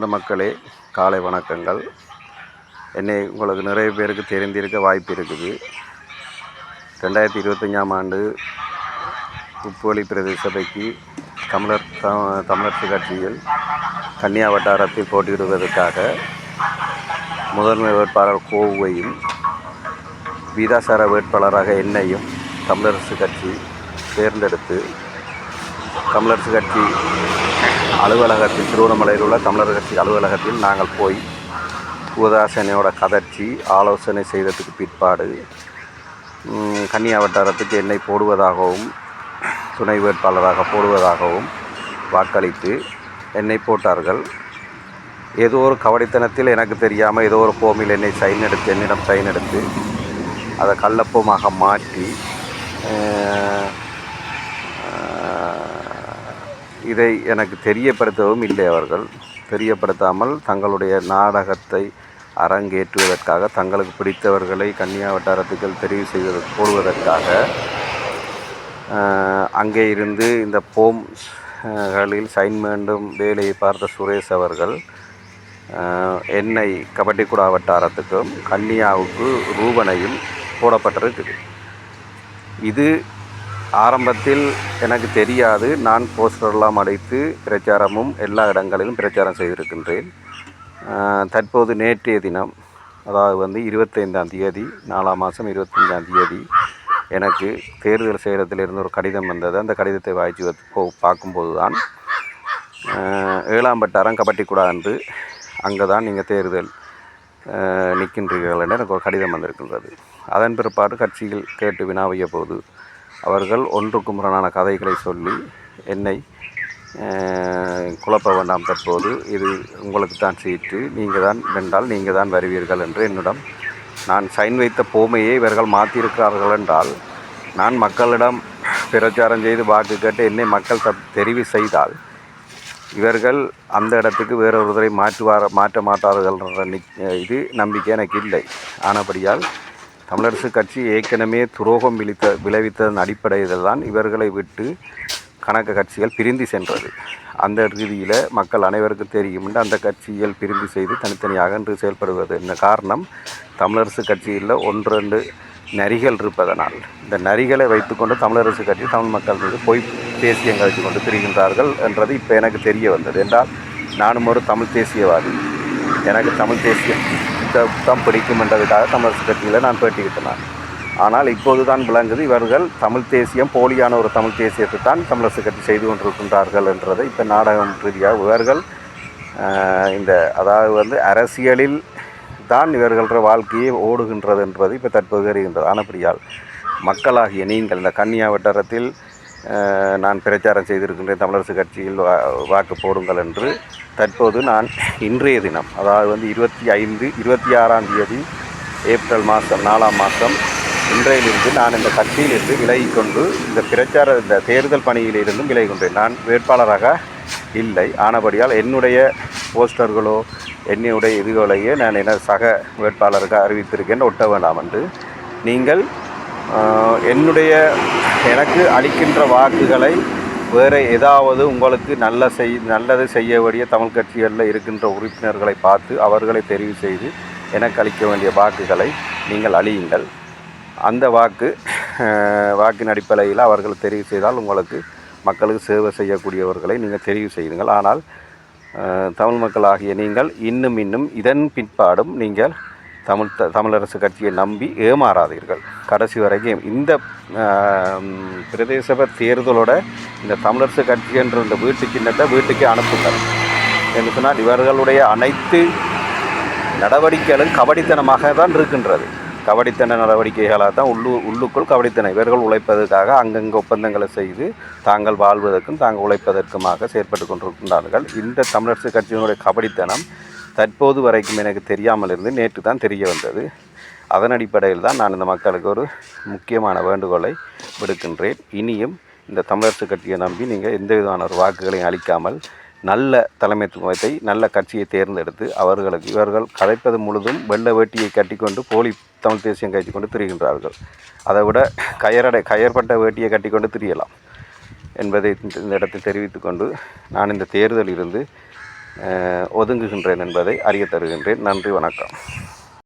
அன்பார்ந்த மக்களே காலை வணக்கங்கள். என்னை உங்களுக்கு நிறைய பேருக்கு தெரிந்திருக்க வாய்ப்பு இருக்குது. ரெண்டாயிரத்தி இருபத்தஞ்சாம் ஆண்டு உப்புவழி பிரதேச சபைக்கு தமிழர் த- தமிழரசு கட்சியில் கன்னியா வட்டாரத்தில் போட்டியிடுவதற்காக முதன்மை வேட்பாளர் கோவையும் வீதாசார வேட்பாளராக என்னையும் தமிழரசு கட்சி தேர்ந்தெடுத்து தமிழரசு கட்சி அலுவலகத்தில் திருவண்ணாமலையில் உள்ள தமிழர் கட்சி அலுவலகத்தில் நாங்கள் போய் உதாசனையோட கதர்ச்சி ஆலோசனை செய்ததுக்கு பிற்பாடு கன்னியா வட்டாரத்துக்கு என்னை போடுவதாகவும் துணை வேட்பாளராக போடுவதாகவும் வாக்களித்து என்னை போட்டார்கள். ஏதோ ஒரு கவடித்தனத்தில் எனக்கு தெரியாமல் ஏதோ ஒரு ஃபோமில் என்னை சைன் எடுத்து என்னிடம் சைன் எடுத்து அதை கள்ளப்போமாக மாற்றி இதை எனக்கு தெரியப்படுத்தவும் இல்லை அவர்கள். தெரியப்படுத்தாமல் தங்களுடைய நாடகத்தை அரங்கேற்றுவதற்காக தங்களுக்கு பிடித்தவர்களை கன்னியா வட்டாரத்துக்கு தெரிவு செய்வது போடுவதற்காக அங்கே இருந்து இந்த போம் களில் சைன் வேண்டும் வேலையை பார்த்த சுரேஷ் அவர்கள் என்னை கபடிக்குடா வட்டாரத்துக்கும் கன்னியாவுக்கு ரூபனையும் போடப்பட்டிருக்குது. இது ஆரம்பத்தில் எனக்கு தெரியாது. நான் போஸ்டர்லாம் அடைத்து பிரச்சாரமும் எல்லா இடங்களிலும் பிரச்சாரம் செய்திருக்கின்றேன். தற்போது நேற்றைய தினம் அதாவது வந்து இருபத்தைந்தாம் தேதி நாலாம் மாதம் இருபத்தஞ்சாம் தேதி எனக்கு தேர்தல் செயலத்திலிருந்து ஒரு கடிதம் வந்தது. அந்த கடிதத்தை வாய்ச்சி வந்து போ பார்க்கும்போது தான் ஆஹ் ஏழாம் வட்டாரம் கபட்டிக்குடா என்று அங்கே தான் நீங்கள் தேர்தல் நிற்கின்றீர்கள் என்று எனக்கு ஒரு கடிதம் வந்திருக்கின்றது. அதன் பிற்பாடு கட்சியில் கேட்டு வினாவிய போது அவர்கள் ஒன்றுக்கு முரணான கதைகளை சொல்லி என்னை குழப்ப வேண்டாம் தற்போது. இது உங்களுக்கு தான் சீட்டு. நீங்கள் தான் வென்றால் நீங்கள் தான் வருவீர்கள் என்று என்னிடம் நான் சைன் வைத்த போமையை இவர்கள் மாற்றியிருக்கிறார்கள் என்றால் நான் மக்களிடம் பிரச்சாரம் செய்து வாக்கு கேட்டு என்னை மக்கள் த தெரிவு செய்தால் இவர்கள் அந்த இடத்துக்கு வேறொருவரை மாற்றுவார மாற்ற மாட்டார்கள் என்ற இது நம்பிக்கை எனக்கு இல்லை. ஆனபடியால் தமிழரசு கட்சி ஏற்கனவே துரோகம் விழித்த விளைவித்ததன் அடிப்படையில் தான் இவர்களை விட்டு கணக்கு கட்சிகள் பிரிந்து சென்றது. அந்த ரீதியில் மக்கள் அனைவருக்கும் தெரியும் என்று அந்த கட்சிகள் பிரிந்து செய்து தனித்தனியாக என்று செயல்படுவது என்ன காரணம்? தமிழரசு கட்சியில் ஒன்று ரெண்டு நரிகள் இருப்பதனால். இந்த நரிகளை வைத்துக்கொண்டு தமிழரசு கட்சி தமிழ் மக்கள் மீது பொய் தேசியம் கழித்து கொண்டு திரிகின்றார்கள் என்றது இப்போ எனக்கு தெரிய வந்தது. என்றால் நானும் ஒரு தமிழ் தேசியவாதி. எனக்கு தமிழ் தேசியம் தான் பிடிக்கும் என்றதுக்காக தமிழரசு கட்சியில் நான் பேட்டிக்கிட்டேன் ஆனால் இப்போது தான் விளங்குது இவர்கள் தமிழ் தேசியம் போலியான ஒரு தமிழ் தேசியத்தை தான் தமிழரசு கட்சி செய்து கொண்டிருக்கின்றார்கள் என்றதை இப்போ நாடகம் ரீதியாக இவர்கள் இந்த அதாவது வந்து அரசியலில் தான் இவர்கள வாழ்க்கையை ஓடுகின்றது என்பது இப்போ தற்போது தெரிகின்றது ஆனப்படியால் மக்களாகிய நீங்கள் இந்த கன்னியா வட்டாரத்தில் நான் பிரச்சாரம் செய்திருக்கின்றேன் தமிழரசு கட்சியில் வா வாக்கு போடுங்கள் என்று தற்போது நான் இன்றைய தினம் அதாவது வந்து இருபத்தி ஐந்து இருபத்தி ஆறாம் தேதி ஏப்ரல் மாதம் நாலாம் மாதம் இன்றையிலிருந்து நான் இந்த கட்சியிலிருந்து விலகி கொண்டு இந்த பிரச்சார இந்த தேர்தல் பணியிலிருந்தும் விலகி கொண்டேன். நான் வேட்பாளராக இல்லை. ஆனபடியால் என்னுடைய போஸ்டர்களோ என்னுடைய இதுகளையே நான் என சக வேட்பாளருக்கு அறிவித்திருக்கேன் ஒட்ட வேண்டாம் என்று நீங்கள் என்னுடைய எனக்கு அளிக்கின்ற வாக்குகளை வேறு ஏதாவது உங்களுக்கு நல்ல செய் நல்லது செய்ய வேண்டிய தமிழ் கட்சிகளில் இருக்கின்ற உறுப்பினர்களை பார்த்து அவர்களை தெரிவு செய்து எனக்கு அளிக்க வேண்டிய வாக்குகளை நீங்கள் அழியுங்கள். அந்த வாக்கு வாக்கின் அடிப்படையில் அவர்கள் தெரிவு செய்தால் உங்களுக்கு மக்களுக்கு சேவை செய்யக்கூடியவர்களை நீங்கள் தெரிவு செய்யுங்கள். ஆனால் தமிழ் தமிழ் மக்களாகிய நீங்கள் இன்னும் இன்னும் இதன் பிற்பாடும் நீங்கள் தமிழ் த தமிழரசு கட்சியை நம்பி ஏமாறாதீர்கள். கடைசி வரைக்கும் இந்த பிரதேச தேர்தலோட இந்த தமிழரசு கட்சி என்ற இந்த வீட்டு சின்னத்தை வீட்டுக்கே அனுப்புங்கள். என்று சொன்னால் இவர்களுடைய அனைத்து நடவடிக்கைகளும் கபடித்தனமாக தான் இருக்கின்றது. கபடித்தன நடவடிக்கைகளாக தான் உள்ளு உள்ளுக்குள் கபடித்தனம். இவர்கள் உழைப்பதற்காக அங்கங்கே ஒப்பந்தங்களை செய்து தாங்கள் வாழ்வதற்கும் தாங்கள் உழைப்பதற்குமாக செயற்பட்டு கொண்டிருக்கின்றார்கள். இந்த தமிழரசு கட்சியினுடைய கபடித்தனம் தற்போது வரைக்கும் எனக்கு தெரியாமல் இருந்து நேற்று தான் தெரிய வந்தது. அதன் அடிப்படையில் தான் நான் இந்த மக்களுக்கு ஒரு முக்கியமான வேண்டுகோளை விடுக்கின்றேன். இனியும் இந்த தமிழரசு கட்சியை நம்பி நீங்கள் எந்த விதமான ஒரு வாக்குகளையும் அளிக்காமல் நல்ல தலைமைத்துவத்தை நல்ல கட்சியை தேர்ந்தெடுத்து அவர்களுக்கு இவர்கள் கதைப்பது முழுதும் வெள்ளை வேட்டியை கட்டிக்கொண்டு போலி தமிழ் தேசியம் கட்டி கொண்டு திரிகின்றார்கள். அதை விட கயரடை கயற்பட்ட வேட்டியை கட்டிக்கொண்டு திரியலாம் என்பதை இந்த இந்த இடத்தில் தெரிவித்துக்கொண்டு நான் இந்த தேர்தலில் இருந்து ஒதுங்குகின்றேன் என்பதை அறிய தருகின்றேன். நன்றி வணக்கம்.